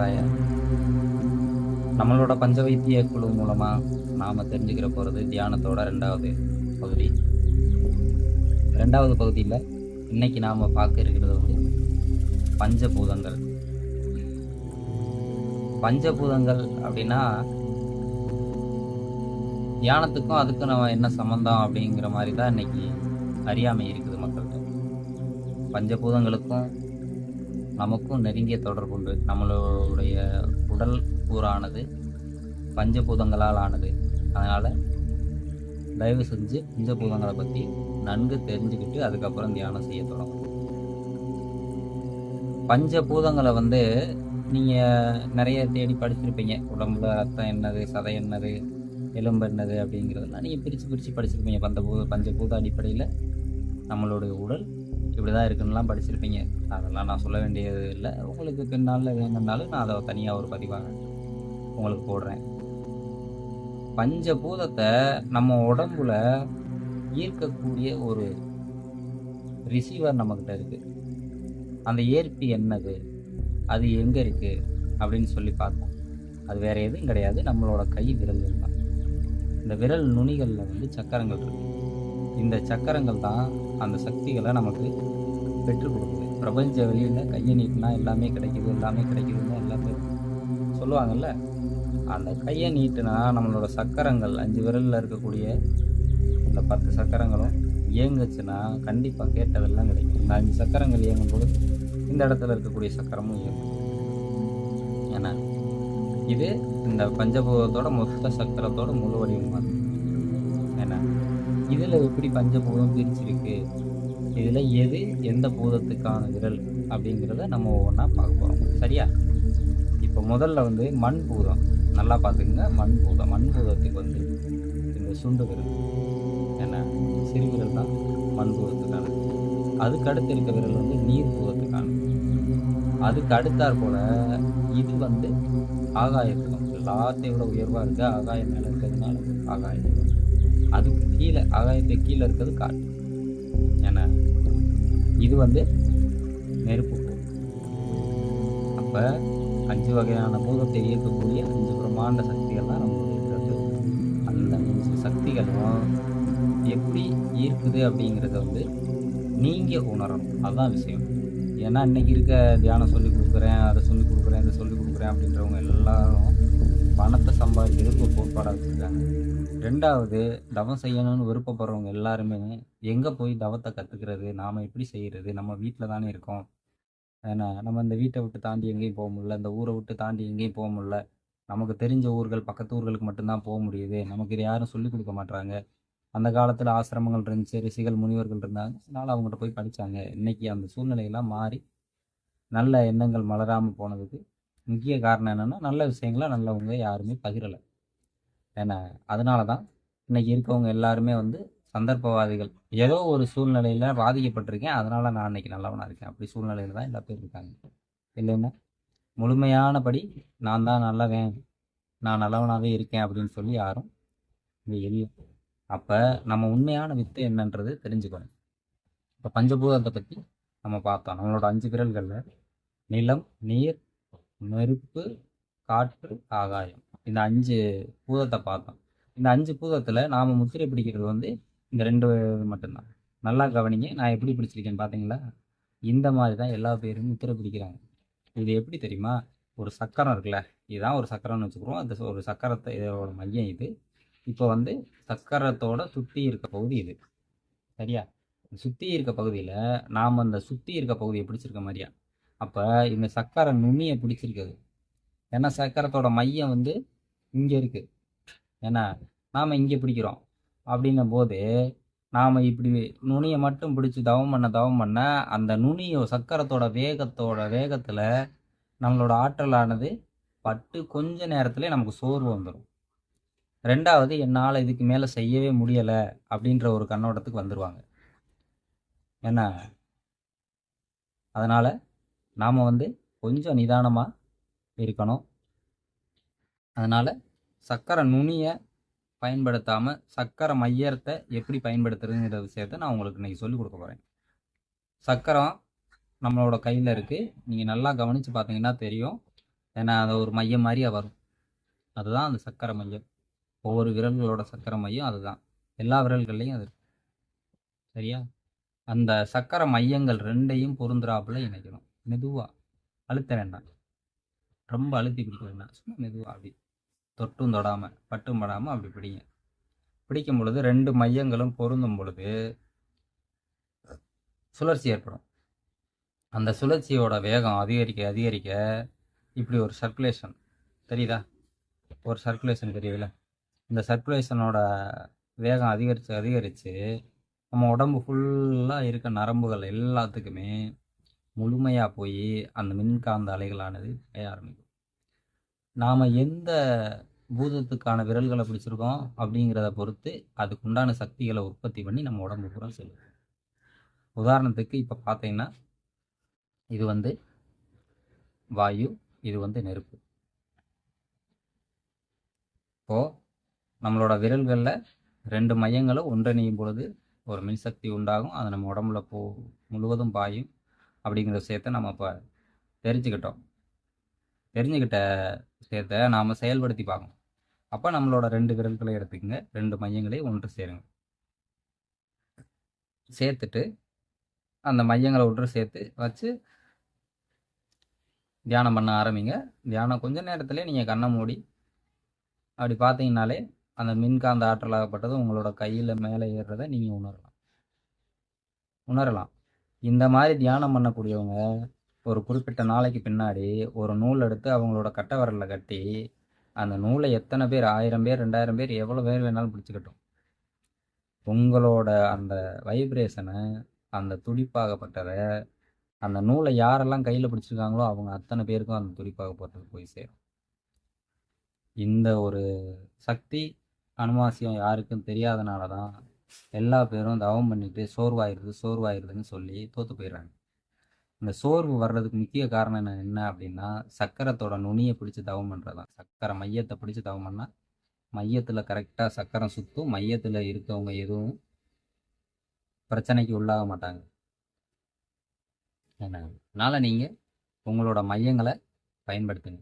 சிவாய நம்மளோட பஞ்ச வைத்திய குழு மூலமாக நாம் தெரிஞ்சுக்கிற போகிறது தியானத்தோட ரெண்டாவது பகுதி. ரெண்டாவது பகுதியில் இன்னைக்கு நாம் பார்க்க இருக்கிறது வந்து பஞ்சபூதங்கள். பஞ்சபூதங்கள் அப்படின்னா தியானத்துக்கும் அதுக்கும் நம்ம என்ன சம்மந்தம் அப்படிங்கிற மாதிரி தான் இன்னைக்கு அறியாமை இருக்குது மக்கள்கிட்ட. பஞ்சபூதங்களுக்கும் நமக்கும் நெருங்கிய தொடர்பு உண்டு. நம்மளுடைய உடல் கூறானது பஞ்சபூதங்களால் ஆனது. அதனால் தயவு செஞ்சு பஞ்சபூதங்களை பற்றி நன்கு தெரிஞ்சுக்கிட்டு அதுக்கப்புறம் தியானம் செய்ய தொடங்கும் பஞ்சபூதங்களை வந்து நீங்கள் நிறைய தேடி படிச்சிருப்பீங்க. உடம்புல ரத்தம் என்னது சதை என்னது எலும்பு என்னது அப்படிங்கிறதெல்லாம் நீங்கள் பிரித்து பிரித்து படிச்சிருப்பீங்க. பஞ்சபூத பஞ்சபூத அடிப்படையில் நம்மளுடைய உடல் இப்படி தான் இருக்குன்னுலாம் படிச்சிருப்பீங்க. அதெல்லாம் நான் சொல்ல வேண்டியது இல்லை. உங்களுக்கு பின்னால் வேணும்னாலும் நான் அதை தனியாக ஒரு பதிவாக உங்களுக்கு போடுறேன். பஞ்சபூதத்தை நம்ம உடம்புல ஈர்க்கக்கூடிய ஒரு ரிசீவர் நம்மக்கிட்ட இருக்குது அந்த ஏற்பி என்னது? அது எங்கே இருக்குது அப்படின்னு சொல்லி பார்த்தோம் அது வேற எதுவும் கிடையாது. நம்மளோட கை விரல்கள் தான். இந்த விரல் நுனிகளில் வந்து சக்கரங்கள் இருக்கு. இந்த சக்கரங்கள் தான் அந்த சக்திகளை நமக்கு பெற்றுக் கொடுக்குது. பிரபஞ்ச வெளியில் கையை நீட்டினா எல்லாமே கிடைக்குது எல்லாமே கிடைக்குதுன்னு எல்லாமே சொல்லுவாங்கல்ல? அந்த கையை நீட்டினா நம்மளோட சக்கரங்கள் அஞ்சு விரலில் இருக்கக்கூடிய இந்த பத்து சக்கரங்களும் இயங்குச்சுன்னா கண்டிப்பாக கேட்டதெல்லாம் கிடைக்கும். இந்த அஞ்சு சக்கரங்கள் இயங்கும்போது இந்த இடத்துல இருக்கக்கூடிய சக்கரமும் இயங்கும். ஏன்னா இது இந்த பஞ்சபூதத்தோட மொத்த சக்கரத்தோட முழு வடிவமாக இருக்கும் ஏன்னா இதில் எப்படி பஞ்சபூதம் பிரிச்சிருக்கு? இதில் எது எந்த பூதத்துக்கான விரல் அப்படிங்கிறத நம்ம ஒவ்வொன்றா பார்க்க போகிறோம் சரியா? இப்போ முதல்ல வந்து மண் பூதம். நல்லா பார்த்துக்குங்க. மண் பூதம். மண் பூதத்துக்கு வந்து இந்த சுண்டு விரல். என்ன சிறு விரல் தான் மண் பூதத்துக்கான அதுக்கு அடுத்து இருக்க விரல் வந்து நீர் பூதத்துக்கான அதுக்கு அடுத்தாற் போல் இது வந்து ஆகாயத்துக்கும் எல்லாத்தையும் விட உயர்வாக இருக்குது ஆகாயம் மேலே இருக்கிறதுனால ஆகாயம். அதுக்கு கீழே ஆகாயத்துக்கு கீழே இருக்கிறது காற்று ஏன்னா இது வந்து நெருப்பு. அப்போ அஞ்சு வகையான பூதத்தை இயக்கக்கூடிய அஞ்சு பிரம்மாண்ட சக்திகள் தான் நம்மளுடைய இருக்கிறது. அந்த அஞ்சு சக்திகளும் எப்படி ஈர்க்குது அப்படிங்கிறத வந்து நீங்கள் உணரணும். அதுதான் விஷயம். ஏன்னா இன்னைக்கு இருக்க தியானம் சொல்லி கொடுக்குறேன் அதை சொல்லி கொடுக்குறேன் இதை சொல்லி கொடுக்குறேன் அப்படின்றவங்க எல்லாரும் பணத்தை சம்பாதிக்கிறதுக்கு ஒரு கோட்பாடாக வச்சுருக்காங்க. ரெண்டாவது தவம் செய்யணும்னு விருப்பப்படுறவங்க எல்லாருமே எங்கே போய் தவத்தை கற்றுக்கிறது நாம் எப்படி செய்கிறது நம்ம வீட்டில் தானே இருக்கோம். ஏன்னா நம்ம இந்த வீட்டை விட்டு தாண்டி எங்கேயும் போக முடியல. இந்த ஊரை விட்டு தாண்டி எங்கேயும் போக முடியல. நமக்கு தெரிஞ்ச ஊர்கள் பக்கத்து ஊர்களுக்கு மட்டும்தான் போக முடியுது. நமக்கு இது யாரும் சொல்லிக் கொடுக்க மாட்டாங்க அந்த காலத்தில் ஆசிரமங்கள் இருந்துச்சு ரிஷிகள் முனிவர்கள் இருந்தாங்க. அதனால் அவங்ககிட்ட போய் படித்தாங்க இன்னைக்கு அந்த சூழ்நிலையெல்லாம் மாறி நல்ல எண்ணங்கள் மலராமல் போனதுக்கு முக்கிய காரணம் என்னென்னா நல்ல விஷயங்களை நல்லவங்க யாருமே பகிரலை. ஏன்னா அதனால தான் இன்னைக்கு இருக்கவங்க எல்லாருமே வந்து சந்தர்ப்பவாதிகள். ஏதோ ஒரு சூழ்நிலையில் பாதிக்கப்பட்டிருக்கேன். அதனால் நான் இன்னைக்கு நல்லவனாக இருக்கேன். அப்படி சூழ்நிலையில் தான் எல்லா பேர் இருக்காங்க. இல்லைன்னா முழுமையானபடி நான் தான் நல்லவேன். நான் நல்லவனாகவே இருக்கேன் அப்படின்னு சொல்லி யாரும் இங்கே இல்லை. அப்போ நம்ம உண்மையான வித்து என்னன்றது தெரிஞ்சுக்கணும். இப்போ பஞ்சபூதத்தை பற்றி நம்ம பார்த்தோம். நம்மளோட அஞ்சு விரல்களில் நிலம் நீர் நெருப்பு காற்று ஆகாயம். இந்த அஞ்சு பூதத்தை பார்த்தோம். இந்த அஞ்சு பூதத்தில் நாம் முத்திரை பிடிக்கிறது வந்து இந்த ரெண்டு மட்டும்தான். நல்லா கவனிங்க நான் எப்படி பிடிச்சிருக்கேன்னு பார்த்தீங்களா இந்த மாதிரி தான் எல்லா பேரும் முத்திரை பிடிக்கிறாங்க. இது எப்படி தெரியுமா? ஒரு சக்கரம் இருக்குல்ல இதுதான் ஒரு சக்கரம்னு வச்சுக்கிறோம். அந்த ஒரு சக்கரத்தை இதோட மையம் இது. இப்போ வந்து சக்கரத்தோட சுற்றி இருக்க பகுதி இது. சரியா? சுற்றி இருக்க பகுதியில் நாம் அந்த சுற்றி இருக்க பகுதியை பிடிச்சிருக்க மாதிரியா? அப்போ இந்த சக்கர நுனியை பிடிச்சிருக்குது. ஏன்னா சக்கரத்தோட மையம் வந்து இங்கே இருக்குது ஏன்னா நாம் இங்கே பிடிக்கிறோம். அப்படின்னும் போது நாம் இப்படி நுனியை மட்டும் பிடிச்சி தவம் பண்ண தவம் பண்ண அந்த நுனியோ சக்கரத்தோட வேகத்தோட வேகத்தில் நம்மளோட ஆற்றலானது பட்டு கொஞ்ச நேரத்துலேயே நமக்கு சோர்வு வந்துடும் ரெண்டாவது என்னால் இதுக்கு மேலே செய்யவே முடியலை அப்படின்ற ஒரு கண்ணோட்டத்துக்கு வந்துடுவாங்க ஏன்னா அதனால் நாம் வந்து கொஞ்சம் நிதானமாக இருக்கணும். அதனால் சக்கரை நுனியை பயன்படுத்தாமல் சக்கரை மையத்தை எப்படி பயன்படுத்துறதுங்கிற விஷயத்த நான் உங்களுக்கு இன்றைக்கி சொல்லிக் கொடுக்க போகிறேன் சக்கரம் நம்மளோட கையில் இருக்குது நீங்கள் நல்லா கவனித்து பார்த்தீங்கன்னா தெரியும். ஏன்னா அது ஒரு மையம் மாதிரியே வரும். அதுதான் அந்த சக்கரை மையம். ஒவ்வொரு விரல்களோட சக்கரை மையம் அதுதான். எல்லா விரல்கள்லையும் அது சரியா? அந்த சக்கரை மையங்கள் ரெண்டையும் பொருந்துறாப்புல இணைக்கணும். மெதுவாக அழுத்த வேண்டாம். ரொம்ப அழுத்தி பிடிக்க வேண்டாம். சும்மா மெதுவா அப்படி. தொட்டும் தொடாமல் பட்டும் படாமல் அப்படி பிடிங்க பிடிக்கும் பொழுது ரெண்டு மையங்களும் பொருந்தும் பொழுது சுழற்சி ஏற்படும். அந்த சுழற்சியோட வேகம் அதிகரிக்க அதிகரிக்க இப்படி ஒரு சர்க்குலேஷன் தெரியுதா? ஒரு சர்க்குலேஷன் தெரியல இந்த சர்க்குலேஷனோட வேகம் அதிகரித்து அதிகரித்து நம்ம உடம்பு ஃபுல்லாக இருக்க நரம்புகள் எல்லாத்துக்குமே முழுமையாக போய் அந்த மின்காந்த அலைகளானது பெய்ய ஆரம்பிக்கும். நாம் எந்த பூதத்துக்கான விரல்களை பிடிச்சிருக்கோம் அப்படிங்கிறத பொறுத்து அதுக்குண்டான சக்திகளை உற்பத்தி பண்ணி நம்ம உடம்பு பூரா செல்லும். உதாரணத்துக்கு இப்போ பார்த்தீங்கன்னா இது வந்து வாயு இது வந்து நெருப்பு. இப்போது நம்மளோட விரல்களில் ரெண்டு மையங்களும் ஒன்றிணையும் பொழுது ஒரு மின்சக்தி உண்டாகும். அது நம்ம உடம்புல போ முழுவதும் பாயும் அப்படிங்கிற விஷயத்த நம்ம இப்போ தெரிஞ்சுக்கிட்டோம். தெரிஞ்சுக்கிட்ட விஷயத்த நாம் செயல்படுத்தி பார்க்கணும். அப்போ நம்மளோட ரெண்டு விரல்களை எடுத்துக்கங்க. ரெண்டு மையங்களையும் ஒன்று சேருங்க. சேர்த்துட்டு அந்த மையங்களை ஒன்று சேர்த்து வச்சு தியானம் பண்ண ஆரம்பிங்க. தியானம் கொஞ்ச நேரத்திலே நீங்கள் கண்ணை மூடி அப்படி பார்த்தீங்கனாலே அந்த மின்காந்த ஆற்றலாகப்பட்டது உங்களோட கையில் மேலே ஏறுறதை நீங்கள் உணரலாம். உணரலாம். இந்த மாதிரி தியானம் பண்ணக்கூடியவங்க ஒரு குறிப்பிட்ட நாளைக்கு பின்னாடி ஒரு நூல் எடுத்து அவங்களோட கட்டை விரலில் கட்டி அந்த நூலை எத்தனை பேர் ஆயிரம் பேர் ரெண்டாயிரம் பேர் எவ்வளோ பேர் வேணாலும் பிடிச்சிக்கட்டும். உங்களோட அந்த வைப்ரேஷனை அந்த துடிப்பாகப்பட்டதை அந்த நூலை யாரெல்லாம் கையில் பிடிச்சிருக்காங்களோ அவங்க அத்தனை பேருக்கும் அந்த துடிப்பாகப்பட்டது போய் சேரும். இந்த ஒரு சக்தி அனுமாசியம் யாருக்கும் தெரியாதனால தான் எல்லா பேரும் தவம் பண்ணிட்டு சோர்வாயிருது சோர்வாயிருதுன்னு சொல்லி தோற்று போயிடுறாங்க. இந்த சோர்வு வர்றதுக்கு முக்கிய காரணம் என்ன என்ன அப்படின்னா சக்கரத்தோட நுனியை பிடிச்சி தவம் பண்ணுறது தான் சக்கரை மையத்தை பிடிச்சி தவம் பண்ணால் மையத்தில் கரெக்டாக சக்கரம் சுற்றும் மையத்தில் இருக்கவங்க எதுவும் பிரச்சனைக்கு உள்ளாக மாட்டாங்க. என்ன? அதனால் நீங்கள் உங்களோட மையங்களை பயன்படுத்துங்க.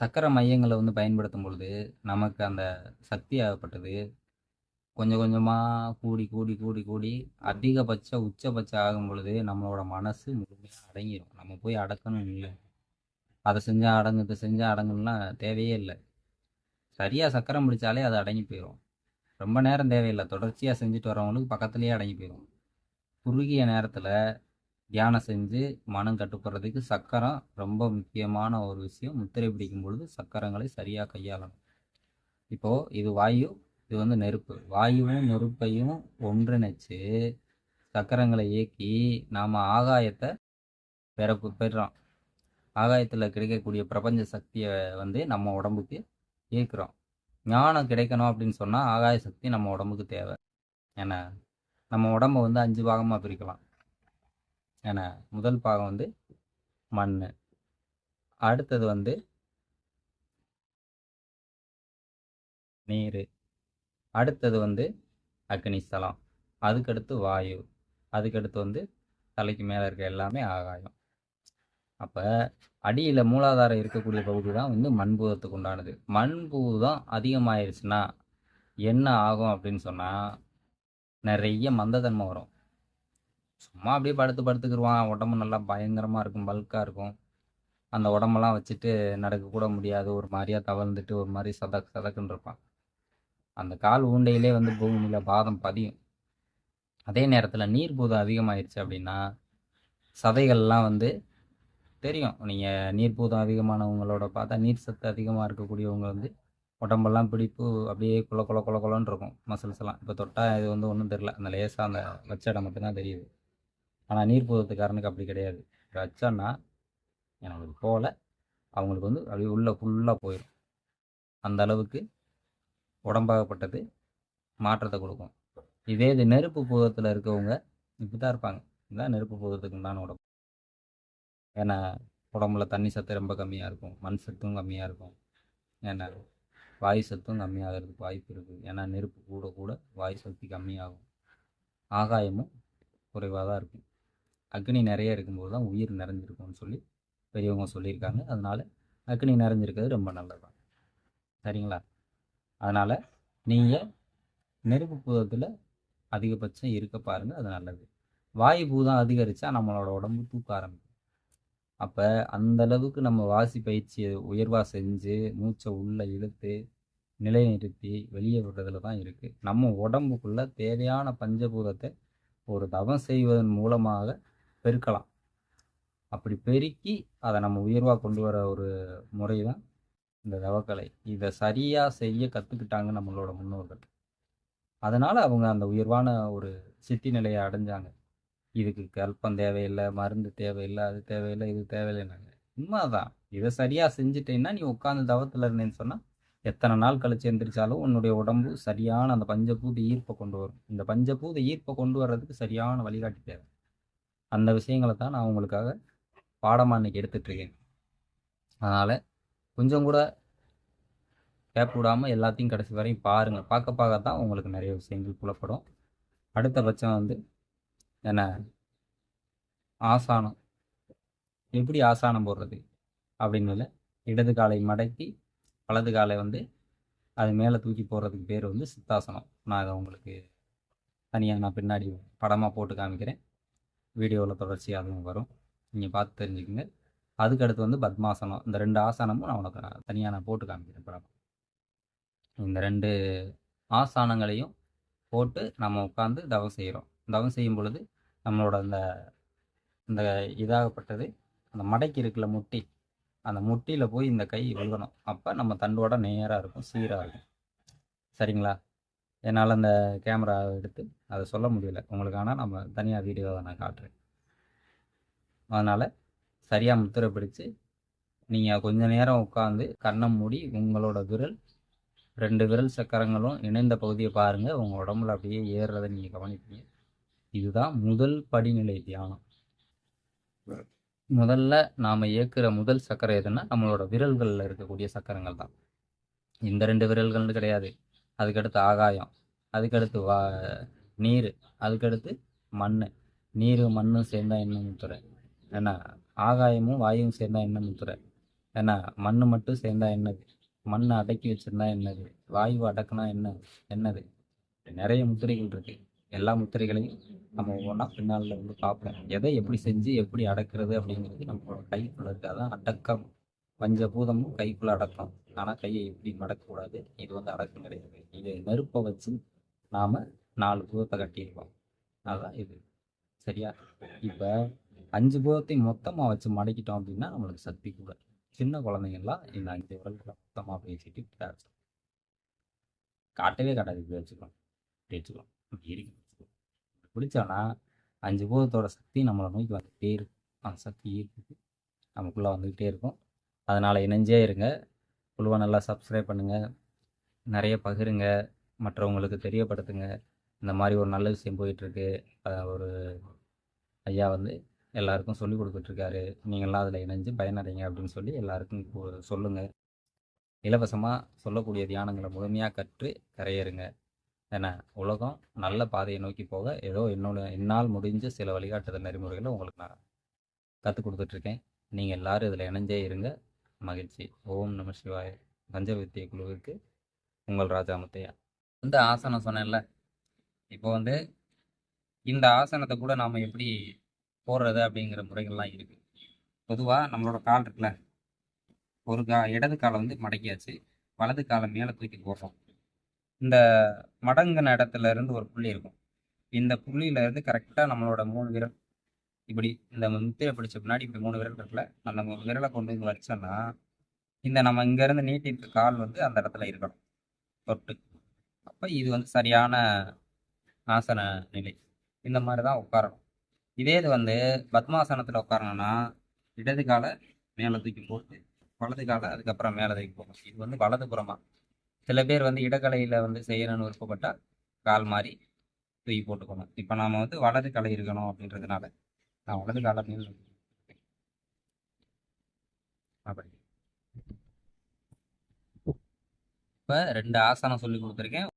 சக்கரை மையங்களை வந்து பயன்படுத்தும் பொழுது நமக்கு அந்த சக்தி ஆகப்பட்டது. கொஞ்சம் கொஞ்சமாக கூடி கூடி கூடி கூடி அதிகபட்ச உச்சபட்சம் ஆகும் பொழுது நம்மளோட மனசு முழுமையாக அடங்கிடும் நம்ம போய் அடக்கணும் இல்லை. அதை செஞ்சால் அடங்குது செஞ்சால் அடங்கணும்னா தேவையே இல்லை. சரியாக சக்கரம் பிடிச்சாலே அது அடங்கி போயிடும் ரொம்ப நேரம் தேவையில்லை. தொடர்ச்சியாக செஞ்சுட்டு வரவங்களுக்கு பக்கத்துலேயே அடங்கி போயிடும் குறுகிய நேரத்தில் தியானம் செஞ்சு மனம் கட்டுப்படுறதுக்கு சக்கரம் ரொம்ப முக்கியமான ஒரு விஷயம். முத்திரை பிடிக்கும் பொழுது சக்கரங்களை சரியாக கையாளணும். இப்போது இது வாயு இது வந்து நெருப்பு. வாயுவும் நெருப்பையும் ஒன்றிணைச்சு சக்கரங்களை இயக்கி நாம் ஆகாயத்தை பெற பெறுறோம். ஆகாயத்தில் கிடைக்கக்கூடிய பிரபஞ்ச சக்தியை வந்து நம்ம உடம்புக்கு ஈர்க்கிறோம் ஞானம் கிடைக்கணும் அப்படின்னு சொன்னால் ஆகாய சக்தி நம்ம உடம்புக்கு தேவை. ஏன்னா நம்ம உடம்ப வந்து அஞ்சு பாகமாக பிரிக்கலாம். ஏன்னா முதல் பாகம் வந்து மண். அடுத்தது வந்து நீர். அடுத்தது வந்து அக்னி ஸ்தலம். அதுக்கடுத்து வாயு. அதுக்கடுத்து வந்து தலைக்கு மேலே இருக்க எல்லாமே ஆகாயம். அப்போ அடியில் மூலாதாரம் இருக்கக்கூடிய பகுதி தான் வந்து மண்பூதத்துக்கு உண்டானது. மண்பூதம் அதிகமாயிருச்சுன்னா என்ன ஆகும் அப்படின்னு சொன்னால் நிறைய மந்தத்தன்மை வரும். சும்மா அப்படியே படுத்து படுத்துக்கிருவான். உடம்பு நல்லா பயங்கரமாக இருக்கும் பல்காக இருக்கும். அந்த உடம்பெல்லாம் வச்சுட்டு நடக்கக்கூட முடியாது. ஒரு மாதிரியா தவழ்ந்துட்டு ஒரு மாதிரி சதக் சதக்குன்னு இருப்பான். அந்த கால் ஊண்டையிலே வந்து பூமியில் பாதம் பதியும். அதே நேரத்தில் நீர் பூதம் அதிகமாயிருச்சு அப்படின்னா சதைகள்லாம் வந்து தெரியும். நீங்கள் நீர் பூதம் அதிகமானவங்களோட பார்த்தா நீர் சத்து அதிகமாக இருக்கக்கூடியவங்க வந்து உடம்பெல்லாம் பிடிப்பு அப்படியே குல குல குல குலன்னு இருக்கும் மசில்ஸ் எல்லாம். இப்போ தொட்டால் இது வந்து ஒன்றும் தெரில அந்த லேசாக அந்த வச்ச இடம் மட்டும்தான் தெரியுது. ஆனால் நீர் பூதத்துக்காரனுக்கு அப்படி கிடையாது. வச்சோன்னா எனக்கு போகல. அவங்களுக்கு வந்து அப்படியே உள்ளே ஃபுல்லாக போயிடும் அந்த அளவுக்கு உடம்பாகப்பட்டது மாற்றத்தை கொடுக்கும். இதே இது நெருப்பு பூதத்தில் இருக்கவங்க இப்படி தான் இருப்பாங்க. இதுதான் நெருப்பு பூதத்துக்கு உண்டான உடம்பு. ஏன்னா உடம்புல தண்ணி சத்து ரொம்ப கம்மியாக இருக்கும். மண் சத்தும் கம்மியாக இருக்கும். ஏன்னா வாயு சத்தும் கம்மியாகிறதுக்கு வாய்ப்பு இருக்குது. ஏன்னா நெருப்பு கூட கூட வாயு சக்தி கம்மியாகும். ஆகாயமும் குறைவாக தான் இருக்கும். அக்னி நிறைய இருக்கும்போது தான் உயிர் நிறைஞ்சிருக்கும்னு சொல்லி பெரியவங்க சொல்லியிருக்காங்க. அதனால அக்னி நிறைஞ்சிருக்கிறது ரொம்ப நல்லது தான் சரிங்களா? அதனால் நீங்கள் நெருப்பு பூதத்தில் அதிகபட்சம் இருக்க பாருங்கள் அது நல்லது. வாயு பூதம் அதிகரித்தா நம்மளோட உடம்பு தூக்க ஆரம்பிக்கும். அப்போ அந்த அளவுக்கு நம்ம வாசி பயிற்சியை உயர்வாக செஞ்சு மூச்சை உள்ளே இழுத்து நிலைநிறுத்தி வெளியே விடுறதுல தான் இருக்குது நம்ம உடம்புக்குள்ள தேவையான பஞ்சபூதத்தை ஒரு தவம் செய்வதன் மூலமாக பெருக்கலாம். அப்படி பெருக்கி அதை நம்ம உயர்வாக கொண்டு வர ஒரு முறை தான் இந்த தவக்கலை. இதை சரியாக செய்ய கற்றுக்கிட்டாங்க நம்மளோட முன்னோர்கள். அதனால் அவங்க அந்த உயர்வான ஒரு சித்தி நிலையை அடைஞ்சாங்க. இதுக்கு கல்பம் தேவையில்லை மருந்து தேவையில்லை அது தேவையில்லை இது தேவையில்லைன்னாங்க. உண்மைதான் இதை சரியாக செஞ்சுட்டேன்னா நீ உட்காந்து தவத்தில் இருந்தேன்னு சொன்னால் எத்தனை நாள் கழிச்சு எந்திரிச்சாலும் உன்னுடைய உடம்பு சரியான அந்த பஞ்சபூத ஈர்ப்பை கொண்டு வரும். இந்த பஞ்சபூத ஈர்ப்பை கொண்டு வர்றதுக்கு சரியான வழிகாட்டி தேவை. அந்த விஷயங்களை தான் நான் உங்களுக்காக பாடமாக இன்னைக்கு எடுத்துட்ருக்கேன் அதனால் கொஞ்சம் கூட கேப் விடாமல் எல்லாத்தையும் கடைசி வரையும் பாருங்கள் பார்க்க பார்க்க தான் உங்களுக்கு நிறைய விஷயங்கள் புலப்படும். அடுத்த பட்சம் வந்து என்ன? ஆசானம். எப்படி ஆசானம் போடுறது? அப்படின்னு இல்லை இடது காலை மடக்கி வலது காலை வந்து அது மேலே தூக்கி போடுறதுக்கு பேர் வந்து சித்தாசனம். நான் அதை உங்களுக்கு தனியாக நான் பின்னாடி படமாக போட்டு காமிக்கிறேன். வீடியோவில் தொடர்ச்சி அதுவும் வரும். நீங்கள் பார்த்து தெரிஞ்சுக்கோங்க. அதுக்கடுத்து வந்து பத்மாசனம். இந்த ரெண்டு ஆசனமும் நான் உனக்கு தனியாக நான் போட்டு காமிக்கிறேன் படம் இந்த ரெண்டு ஆசானங்களையும் போட்டு நம்ம உட்காந்து தவம் செய்கிறோம் தவம் செய்யும் பொழுது நம்மளோட அந்த இந்த இதாகப்பட்டது அந்த மடக்கி இருக்குல்ல முட்டி அந்த முட்டியில் போய் இந்த கை விழுகணும். அப்போ நம்ம தண்டோட நேராக இருக்கும் சீராக இருக்கும். சரிங்களா? என்னால் அந்த கேமரா எடுத்து அதை சொல்ல முடியல. உங்களுக்கு ஆனால் நம்ம தனியாக வீடியோவை நான் காட்டுறேன். அதனால் சரியாக முத்திரை பிடிச்சு நீங்கள் கொஞ்ச நேரம் உட்காந்து கண்ணை மூடி உங்களோட விரல் ரெண்டு விரல் சக்கரங்களும் இணைந்த பகுதியை பாருங்கள் உங்கள் உடம்புல அப்படியே ஏறுறதை நீங்கள் கவனிப்பீங்க. இதுதான் முதல் படிநிலை தியானம். முதல்ல நாம் இயக்குற முதல் சக்கரை எதுன்னா நம்மளோட விரல்களில் இருக்கக்கூடிய சக்கரங்கள் தான். இந்த ரெண்டு விரல்கள்னு கிடையாது. அதுக்கடுத்து ஆகாயம் அதுக்கடுத்து வா நீர் அதுக்கடுத்து மண் நீரும் மண்ணும் சேர்ந்தா என்ன முத்துறை ஏன்னா ஆகாயமும் வாயுவும் சேர்ந்தா என்ன முத்துரை ஏன்னா மண் மட்டும் சேர்ந்தா என்னது? மண்ணை அடக்கி வச்சிருந்தா என்னது? வாயுவை அடக்குனா என்ன? என்னது? நிறைய முத்திரைகள் இருக்கு. எல்லா முத்திரைகளையும் நம்ம ஒவ்வொன்றா பின்னால் வந்து பார்ப்போம். எதை எப்படி செஞ்சு எப்படி அடக்கிறது அப்படிங்கிறது நம்மளோட கைக்குள்ள இருக்கு. அதான் அடக்கம். பஞ்சபூதமும் கைக்குள்ள அடக்கம். ஆனால் கையை எப்படி மடக்கக்கூடாது? இது வந்து அடக்கம் கிடையாது. இது நெருப்பை வச்சு நாம் நாலு பூதத்தை கட்டியிருக்கோம் அதுதான் இது. சரியா? இப்போ அஞ்சு பூதத்தையும் மொத்தமாக வச்சு மடக்கிட்டோம் அப்படின்னா நம்மளுக்கு சக்தி கூட. சின்ன குழந்தைங்கள்லாம் இந்த அஞ்சு விரல்களை மொத்தமாக பேசிட்டு காட்டவே காட்டாது இப்படி வச்சுக்கலாம் இப்படி வச்சுக்கலாம் இப்படி இருக்கு பிடிச்சோன்னா அஞ்சு பூதத்தோட சக்தி நம்மளை நோக்கி வந்துகிட்டே இருக்கும். அந்த சக்தி இருக்குது நமக்குள்ளே வந்துக்கிட்டே இருக்கும். அதனால் இணைஞ்சே இருங்க. குழுவை நல்லா சப்ஸ்கிரைப் பண்ணுங்கள் நிறைய பகிருங்க. மற்றவங்களுக்கு தெரியப்படுத்துங்க. இந்த மாதிரி ஒரு நல்ல விஷயம் போயிட்டுருக்கு ஒரு ஐயா வந்து எல்லாருக்கும் சொல்லி கொடுத்துட்ருக்காரு. நீங்களாம் அதில் இணைஞ்சு பயனடைங்க அப்படின்னு சொல்லி எல்லாருக்கும் சொல்லுங்கள் இலவசமாக சொல்லக்கூடிய தியானங்களை முழுமையாக கற்று கரையேறுங்க. ஏன்னா உலகம் நல்ல பாதையை நோக்கி போக ஏதோ என்னோட என்னால் முடிஞ்ச சில வழிகாட்டுதல் நெறிமுறைகளை உங்களுக்கு நான் கற்றுக் கொடுத்துட்ருக்கேன். நீங்கள் எல்லோரும் இதில் இணைஞ்சே இருங்க. மகிழ்ச்சி. ஓம் நம சிவாய. பஞ்சவித்திய குழுவிற்கு உங்கள் ராஜா முத்தையா. இந்த ஆசனம் சொன்னேன்ல இப்போ வந்து இந்த ஆசனத்தை கூட நாம் எப்படி போடுறது அப்படிங்கிற முறைகள்லாம் இருக்குது பொதுவாக நம்மளோட கால் இருக்குல்ல ஒரு கா இடது காலை வந்து மடக்கியாச்சு வலது காலை மேலே தூக்கி போடுறோம். இந்த மடங்கின இடத்துல இருந்து ஒரு புள்ளி இருக்கும். இந்த புள்ளியிலேருந்து கரெக்டாக நம்மளோட மூணு விரல் இப்படி இந்த முத்திரை பிடிச்ச பின்னாடி இப்படி மூணு விரல் இருக்குல்ல அந்த விரலை கொண்டு வந்து வச்சோம்னா இந்த நம்ம இங்கேருந்து நீட்டிட்டு கால் வந்து அந்த இடத்துல இருக்கணும். தொட்டு. அப்போ இது வந்து சரியான ஆசன நிலை. இந்த மாதிரி தான் உட்காரணும். இதே இது வந்து பத்மாசனத்தில் உட்காரணும்னா இடது காலை மேலே தூக்கி போட்டு வலது காலை அதுக்கப்புறம் மேலே தூக்கி போகணும் இது வந்து வலது புறமா. சில பேர் வந்து இடக்கலையில் வந்து செய்யணும்னு விருப்பப்பட்டால் கால் மாதிரி தூக்கி போட்டுக்கணும். இப்போ நாம் வந்து வலது கலை இருக்கணும் அப்படின்றதுனால நான் வலது காலை மேல் அப்படி. இப்போ ரெண்டு ஆசனம் சொல்லி கொடுத்துருக்கேன்.